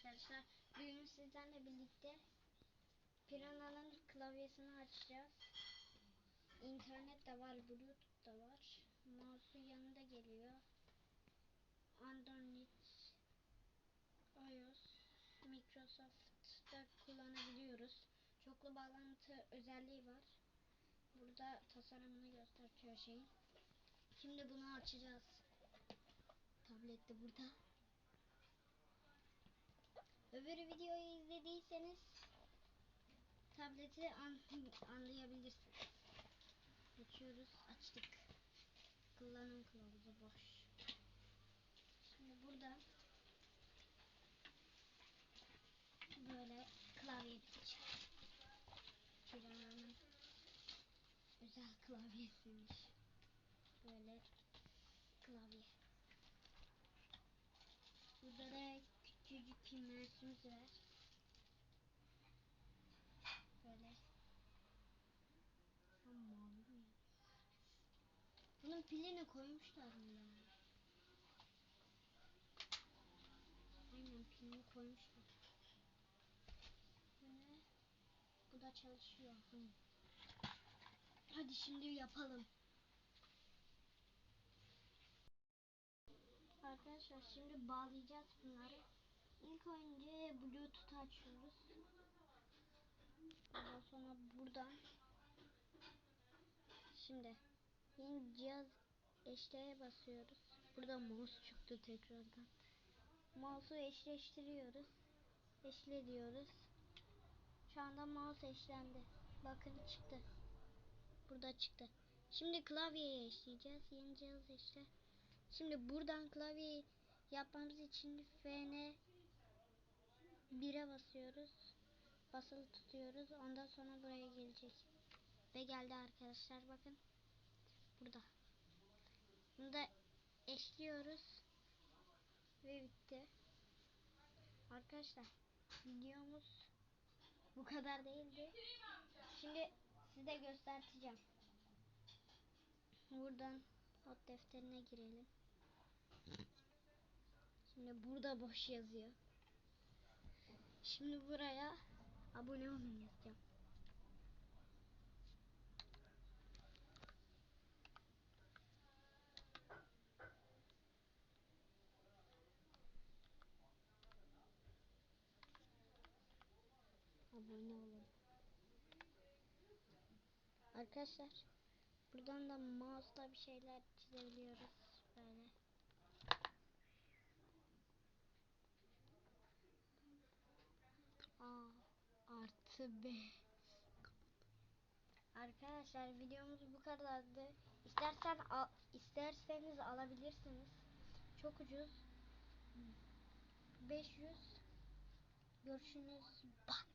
arkadaşlar. Bugün sizlerle birlikte Piranha'nın klavyesini açacağız. İnternet de var, Bluetooth da var. Mouse'u yanında geliyor. Android, iOS, Microsoft'ta kullanabiliyoruz. Çoklu bağlantı özelliği var. Burada tasarımını gösteriyor şeyin. Şimdi bunu açacağız. Tablette burada. Öbür videoyu izlediyseniz tableti an anlayabilirsiniz. Açıyoruz. Açtık. Kullanım kılavuzu boş. Şimdi burada böyle klavye çıkıyor. Piranha'nın özel klavyesiymiş. Böyle klavye. Burada da küçücük pimersimiz var. Böyle. Tam mavi mi? Bunun pilini koymuşlar mı ya? Aynen pilini koymuşlar. Böyle. Bu da çalışıyor. Hı. Hadi şimdi yapalım. Arkadaşlar şimdi bağlayacağız bunları. İlk önce Bluetooth açıyoruz. Ondan sonra buradan şimdi yeni cihaz eşleğe basıyoruz. Burada mouse çıktı tekrardan. Mouse'u eşleştiriyoruz. Eşle diyoruz. Şu anda mouse eşlendi. Bakın çıktı. Burada çıktı. Şimdi klavyeye eşleyeceğiz. Yeni cihaz eşle. Şimdi buradan klavyeyi yapmamız için FN 1'e basıyoruz. Basılı tutuyoruz. Ondan sonra buraya gelecek. Ve geldi arkadaşlar bakın. Burada. Bunu da eşliyoruz. Ve bitti. Arkadaşlar videomuz bu kadar değildi. Şimdi size göstereceğim. Buradan not defterine girelim. Şimdi burada boş yazıyor. Şimdi buraya abone olun yazacağım. Abone olun. Arkadaşlar buradan da mouse'la bir şeyler çizebiliyoruz. Böyle. B. Arkadaşlar videomuz bu kadardı. İstersen al, isterseniz alabilirsiniz. Çok ucuz. 500 Görüşünüz. Bak.